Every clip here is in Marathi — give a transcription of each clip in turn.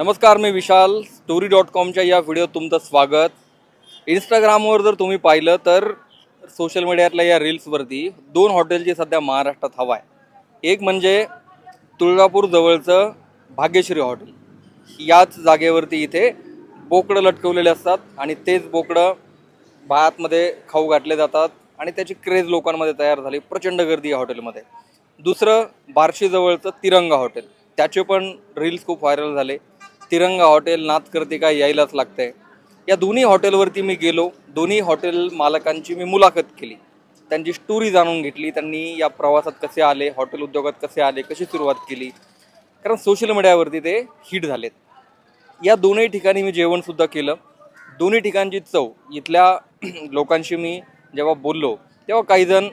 नमस्कार मी विशाल. स्टोरी डॉट कॉमच्या या व्हिडिओत तुमचं स्वागत. इंस्टाग्रामवर जर तुम्ही पाहिलं तर सोशल मीडियातल्या या रील्सवरती दोन हॉटेलची सध्या महाराष्ट्रात हवा आहे. एक म्हणजे तुळजापूर जवळचं भाग्यश्री हॉटेल याच जागेवरती इथे बोकडं लटकवलेले असतात आणि तेच बोकडं भातमध्ये खाऊ घातले जातात आणि त्याची क्रेज लोकांमध्ये तयार झाली प्रचंड गर्दी या हॉटेलमध्ये दुसरं बार्शीजवळचं तिरंगा हॉटेल त्याचे पण रील्स खूप व्हायरल झाले. तिरंगा हॉटेल नाथकर्तिका करते यायलाच लागतंय. या दोन्ही हॉटेलवरती मी गेलो. दोन्ही हॉटेल मालकांची मी मुलाखत केली. त्यांची स्टोरी जाणून घेतली. त्यांनी या प्रवासात कसे आले हॉटेल उद्योगात कसे आले कशी सुरुवात केली. कारण सोशल मीडियावरती ते हिट झालेत. या दोन्ही ठिकाणी मी जेवणसुद्धा केलं. दोन्ही ठिकाणची चव इथल्या लोकांशी मी जेव्हा बोललो तेव्हा काहीजण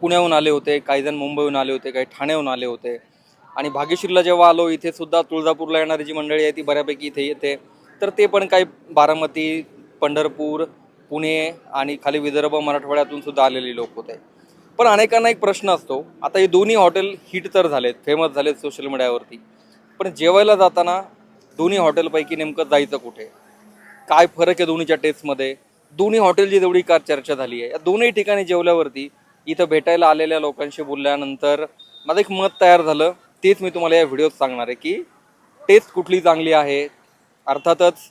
पुण्याहून आले होते काहीजण मुंबईहून आले होते काही ठाण्याहून आले होते. आणि भाग्यश्रीला जेव्हा आलो इथे सुद्धा तुळजापूरला येणारी जी मंडळी आहे ती बऱ्यापैकी इथे येते. तर ते पण काही बारामती पंढरपूर पुणे आणि खाली विदर्भ मराठवाड्यातून सुद्धा आलेले लोक होते. पण अनेकांना एक प्रश्न असतो आता हे दोन्ही हॉटेल हिट तर झालेत फेमस झालेत सोशल मीडियावरती पण जेवायला जाताना दोन्ही हॉटेलपैकी नेमकं जायचं कुठे? काय फरक आहे दोन्हीच्या टेस्टमध्ये? दोन्ही हॉटेलची तेवढी का चर्चा झाली आहे? या दोन्ही ठिकाणी जेवल्यावरती इथं भेटायला आलेल्या लोकांशी बोलल्यानंतर माझं एक मत तयार झालं तेच मी तुम्हाला या व्हिडिओत सांगणार आहे की टेस्ट कुठली चांगली आहे. अर्थातच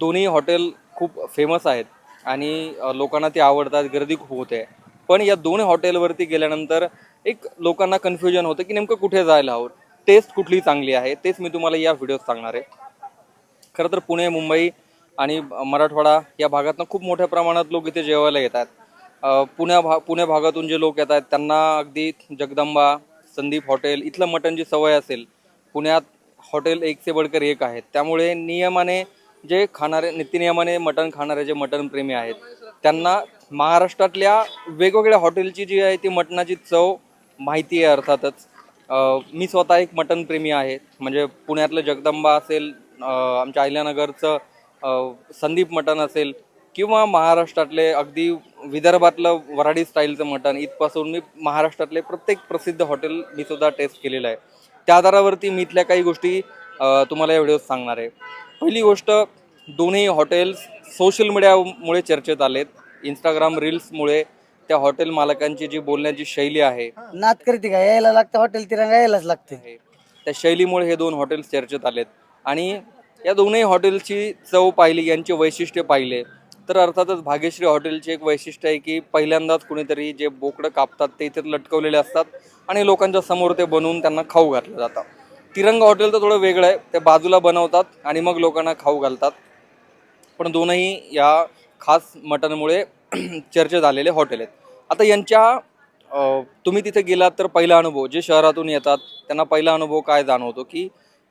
दोन्ही हॉटेल खूप फेमस आहेत आणि लोकांना ते आवडतात गर्दी खूप होते. पण या दोन हॉटेलवरती गेल्यानंतर एक लोकांना कन्फ्युजन होतं की नेमकं कुठे जायला हवं? टेस्ट कुठली चांगली आहे? तेच मी तुम्हाला या व्हिडिओत सांगणार आहे. खरं तर पुणे मुंबई आणि मराठवाडा या भागातनं खूप मोठ्या प्रमाणात लोक इथे जेवायला येतात. पुण्या भा पुणे भागातून जे लोक येतात त्यांना अगदी जगदंबा संदीप हॉटेल इथलं मटनची सवय असेल. पुण्यात हॉटेल एक से बडकर एक आहेत त्यामुळे नियमाने जे खाणारे नित्यनियमाने मटण खाणारे जे मटण प्रेमी आहेत त्यांना महाराष्ट्रातल्या वेगवेगळ्या हॉटेलची जी आहे ती मटणाची चव माहिती आहे अर्थातच. मी स्वतः एक मटण प्रेमी आहे. म्हणजे पुण्यातलं जगदंबा असेल आमच्या अहिल्यानगरचं संदीप मटण असेल किंवा महाराष्ट्रातले अगदी विदर्भातलं वराडी स्टाईलचं मटण इथपासून मी महाराष्ट्रातले प्रत्येक प्रसिद्ध हॉटेल मी सुद्धा टेस्ट केलेलं आहे. त्या आधारावरती मी इथल्या काही गोष्टी तुम्हाला या व्हिडिओत सांगणार आहे. पहिली गोष्ट दोन्ही हॉटेल्स सोशल मीडियामुळे चर्चेत आलेत. इंस्टाग्राम रील्समुळे त्या हॉटेल मालकांची जी बोलण्याची शैली आहे. नात करते का? यायला लागतं हॉटेल तिरंगा यायलाच लागते. त्या शैलीमुळे हे दोन हॉटेल्स चर्चेत आलेत. आणि या दोन्ही हॉटेलची चव पाहिली यांचे वैशिष्ट्य पाहिले. तर अर्थातच भाग्यश्री हॉटेलचे एक वैशिष्ट्य आहे की पहिल्यांदाच कुणीतरी जे बोकडं कापतात ते इथे लटकवलेले असतात आणि लोकांच्या समोर ते बनवून त्यांना खाऊ घातलं जातं. तिरंगा हॉटेल तर थोडं वेगळं आहे. ते बाजूला बनवतात आणि मग लोकांना खाऊ घालतात. पण दोनही या खास मटनमुळे चर्चेत झालेले हॉटेल आहेत. आता यांच्या तुम्ही तिथे गेलात तर पहिला अनुभव जे शहरातून येतात त्यांना पहिला अनुभव काय जाणवतो की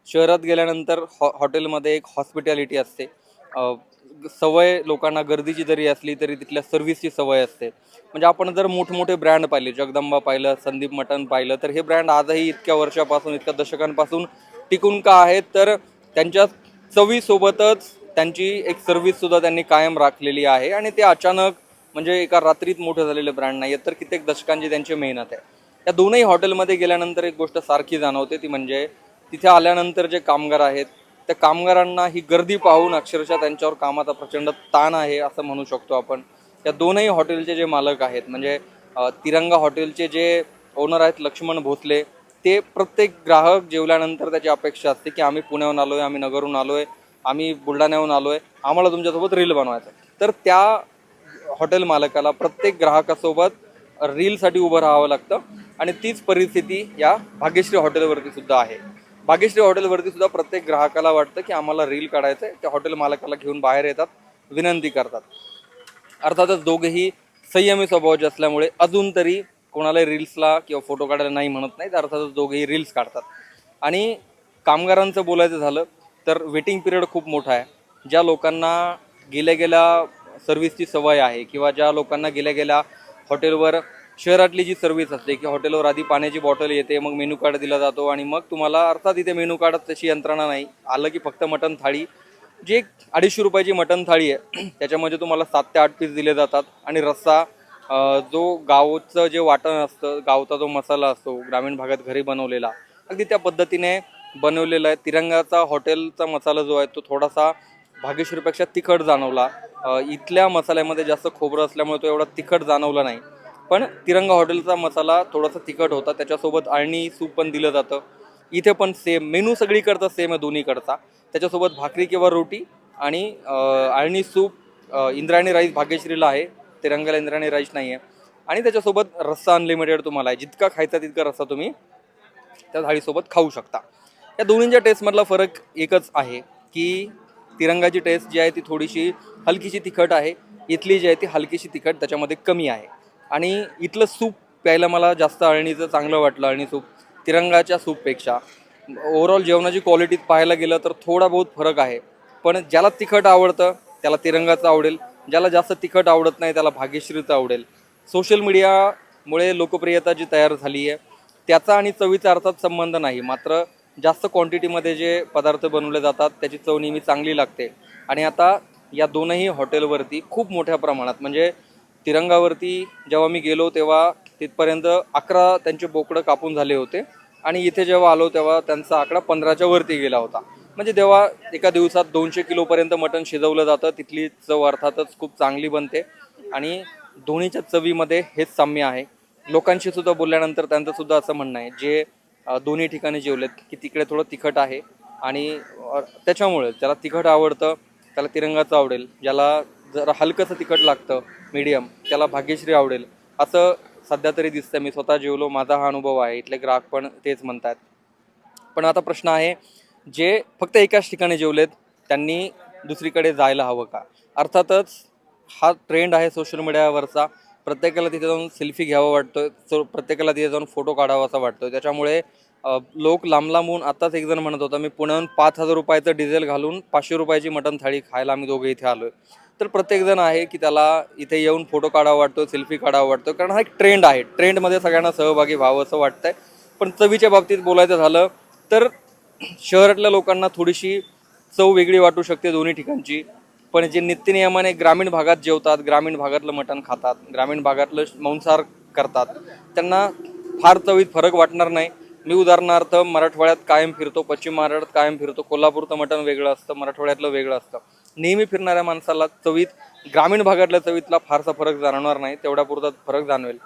शहरात गेल्यानंतर हॉ हॉटेलमध्ये एक हॉस्पिटॅलिटी असते. सवय लोकांना गर्दीची जरी असली तरी तिथल्या सर्व्हिसची सवय असते. म्हणजे आपण जर मोठमोठे ब्रँड पाहिले जगदंबा पाहिलं संदीप मटन पाहिलं तर हे ब्रँड आजही इतक्या वर्षापासून इतक्या दशकांपासून टिकून का आहेत? तर त्यांच्या चवीसोबतच त्यांची एक सर्व्हिससुद्धा त्यांनी कायम राखलेली आहे आणि ते अचानक म्हणजे एका रात्रीत मोठे झालेले ब्रँड नाही आहेत तर कित्येक दशकांची त्यांची मेहनत आहे. या दोनही हॉटेलमध्ये गेल्यानंतर एक गोष्ट सारखी जाणवते ती म्हणजे तिथे आल्यानंतर जे कामगार आहेत त्या कामगारांना ही गर्दी पाहून अक्षरशः त्यांच्यावर कामाचा प्रचंड ताण आहे असं म्हणू शकतो आपण या दोनही हॉटेलचे जे मालक आहेत म्हणजे तिरंगा हॉटेलचे जे ओनर आहेत लक्ष्मण भोसले ते प्रत्येक ग्राहक जेवल्यानंतर त्याची अपेक्षा असते की आम्ही पुण्याहून आलोय आम्ही नगरहून आलोय आम्ही बुलढाण्याहून आलोय आम्हाला तुमच्यासोबत रील बनवायचं आहे. तर त्या हॉटेल मालकाला प्रत्येक ग्राहकासोबत रीलसाठी उभं राहावं लागतं आणि तीच परिस्थिती या भाग्यश्री हॉटेलवरती सुद्धा आहे भाग्यश्री हॉटेलवरती सुद्धा प्रत्येक ग्राहकाला वाटतं की आम्हाला रील काढायचं आहे त्या हॉटेल मालकाला घेऊन बाहेर येतात विनंती करतात. अर्थातच दोघेही संयमी स्वभावाचे असल्यामुळे अजून तरी कोणाला रील्सला किंवा फोटो काढायला नाही म्हणत नाहीत. अर्थातच दोघेही रील्स काढतात. आणि कामगारांचं बोलायचं झालं तर वेटिंग पिरियड खूप मोठा आहे. ज्या लोकांना गेल्या गेल्या सर्व्हिसची सवय आहे किंवा ज्या लोकांना गेल्या गेल्या हॉटेलवर शहरातली जी सर्व्हिस असते की हॉटेलवर आधी पाण्याची बॉटल येते मग मेनू कार्ड दिला जातो आणि मग तुम्हाला अर्थात इथे मेनू कार्डात तशी यंत्रणा नाही. आलं की फक्त मटन थाळी. जी एक अडीचशे रुपयाची मटण थाळी आहे त्याच्यामध्ये तुम्हाला सात ते आठ पीस दिले जातात आणि रस्सा जो गावचं जे वाटण असतं गावचा जो मसाला असतो ग्रामीण भागात घरी बनवलेला अगदी त्या पद्धतीने बनवलेला आहे. तिरंगाचा हॉटेलचा मसाला जो आहे तो थोडासा भाग्यश्रीपेक्षा तिखट जाणवला. इथल्या मसाल्यामध्ये जास्त खोबरं असल्यामुळे तो एवढा तिखट जाणवला नाही. पण तिरंगा हॉटेलचा मसाला थोडासा तिखट होता त्याच्यासोबत आळणी सूप पण दिलं जातं. इथे पण सेम मेनू सगळीकडचा सेम आहे दोन्हीकडचा. त्याच्यासोबत भाकरी किंवा रोटी आणि आळणी सूप इंद्रायणी राईस भाग्यश्रीला आहे. तिरंगाला इंद्रायणी राईस नाही आहे आणि त्याच्यासोबत रस्सा अनलिमिटेड तुम्हाला आहे. जितका खायचा तितका रस्सा तुम्ही त्या थाळीसोबत खाऊ शकता. या दोन्हींच्या टेस्टमधला फरक एकच आहे की तिरंगाची टेस्ट जी आहे ती थोडीशी हलकीशी तिखट आहे. इथली जी आहे ती हलकीशी तिखट त्याच्यामध्ये कमी आहे. आणि इथलं सूप प्यायला मला जास्त अळणीचं चांगलं वाटलं अळणी सूप तिरंगाच्या सूपपेक्षा. ओव्हरऑल जेवणाची क्वालिटीत पाहायला गेलं तर थोडा बहुत फरक आहे. पण ज्याला तिखट आवडतं त्याला तिरंगाचं आवडेल. ज्याला जास्त तिखट आवडत नाही त्याला भाग्यश्रीचं आवडेल. सोशल मीडियामुळे लोकप्रियता जी तयार झाली आहे त्याचा आणि चवीचा अर्थात संबंध नाही. मात्र जास्त क्वांटिटीमध्ये जे पदार्थ बनवले जातात त्याची चव नेहमी चांगली लागते. आणि आता या दोनही हॉटेलवरती खूप मोठ्या प्रमाणात म्हणजे तिरंगावरती जेव्हा मी गेलो तेव्हा तिथपर्यंत अकरा त्यांचे बोकडं कापून झाले होते. आणि इथे जेव्हा आलो तेव्हा त्यांचा आकडा पंधराच्या वरती गेला होता. म्हणजे तेव्हा एका दिवसात दोनशे किलोपर्यंत मटण शिजवलं जातं. तिथली चव अर्थातच खूप चांगली बनते. आणि दोन्हीच्या चवीमध्ये हेच साम्य आहे. लोकांशी सुद्धा बोलल्यानंतर त्यांचं सुद्धा असं म्हणणं आहे. जे दोन्ही ठिकाणी जेवलेत की तिकडे थोडं तिखट आहे. आणि त्याच्यामुळे ज्याला तिखट आवडतं त्याला तिरंगाचं आवडेल. ज्याला जरा हलकंसं तिखट लागतं मीडियम त्याला भाग्यश्री आवडेल. असं सध्या तरी दिसतं मी स्वतः जेवलो माझा हा अनुभव आहे. इथले ग्राहक पण तेच म्हणतात. पण आता प्रश्न आहे जे फक्त एकाच ठिकाणी जेवलेत त्यांनी दुसरीकडे जायला हवं का? अर्थातच हा ट्रेंड आहे सोशल मीडियावरचा प्रत्येकाला तिथे जाऊन सेल्फी घ्यावा वाटतो सो प्रत्येकाला तिथे जाऊन फोटो काढावा असा वाटतो त्याच्यामुळे लोक लांब लांबून आत्ताच एक जण म्हणत होता मी पुण्याहून पाच हजार रुपयाचं डिझेल घालून पाचशे रुपयाची मटण थाळी खायला आम्ही दोघे इथे आलोय. तर प्रत्येकजण आहे की त्याला इथे येऊन फोटो काढावा वाटतो सेल्फी काढावा वाटतो. कारण हा एक ट्रेंड आहे. ट्रेंडमध्ये सगळ्यांना सहभागी व्हावं असं वाटतंय. पण चवीच्या बाबतीत बोलायचं झालं तर शहरातल्या लोकांना थोडीशी चव वेगळी वाटू शकते दोन्ही ठिकाणची. पण जे नित्यनियमाने ग्रामीण भागात जेवतात ग्रामीण भागातलं मटण खातात ग्रामीण भागातलं मांसाहार करतात त्यांना फार चवीत फरक वाटणार नाही. मी उदाहरणार्थ मराठवाड्यात कायम फिरतो पश्चिम महाराष्ट्रात कायम फिरतो कोल्हापूरचं मटण वेगळं असतं मराठवाड्यातलं वेगळं असतं. नेहमी फिरणाऱ्या माणसाला चवीत ग्रामीण भागातल्या चवीतला फारसा फरक जाणवणार नाही तेवढ्या पुरता फरक जाणवेल.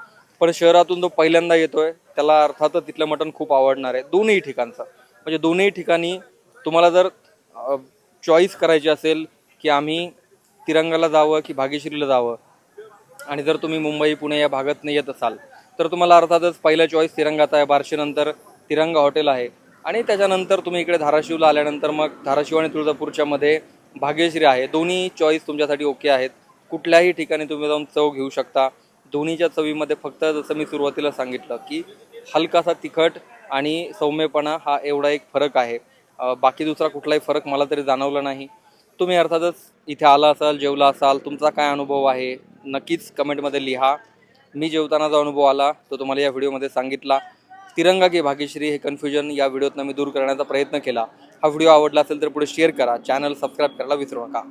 पण शहरातून जो पहिल्यांदा येतोय त्याला अर्थातच तिथलं मटण खूप आवडणार आहे. दोन्ही ठिकाणचं. म्हणजे दोन्ही ठिकाणी तुम्हाला जर चॉईस करायची असेल की आम्ही तिरंगाला जावं की भाग्यश्रीला जावं आणि जर तुम्ही मुंबई पुणे या भागातनं येत असाल तर तुम्हाला अर्थातच पहिला चॉईस तिरंगाचा आहे. बारशेनंतर तिरंगा हॉटेल आहे. आणि त्याच्यानंतर तुम्ही इकडे धाराशिवला आल्यानंतर मग धाराशिव आणि तुळजापूरच्या मध्ये भाग्यश्री आहे. दोन्ही चॉईस तुमच्यासाठी ओके आहेत. कुठल्याही ठिकाणी तुम्ही जाऊन चव घेऊ शकता. दोन्हीच्या चवीमध्ये फक्त जसं मी सुरुवातीला सांगितलं की हलकासा तिखट आणि सौम्यपणा हा एवढा एक फरक आहे. बाकी दुसरा कुठलाही फरक मला तरी जाणवला नाही. तुम्ही अर्थातच इथे आला असाल जेवला असाल तुमचा काय अनुभव आहे नक्कीच कमेंटमध्ये लिहा. मी जेवताना जो अनुभव आला तो तुम्हाला या व्हिडिओमध्ये सांगितला. तिरंगा की भाग्यश्री हे कन्फ्युजन या व्हिडिओतनं मी दूर करण्याचा प्रयत्न केला. हा व्हिडिओ आवडला असेल तर पुढे शेअर करा. चॅनल सबस्क्राईब करायला विसरू नका.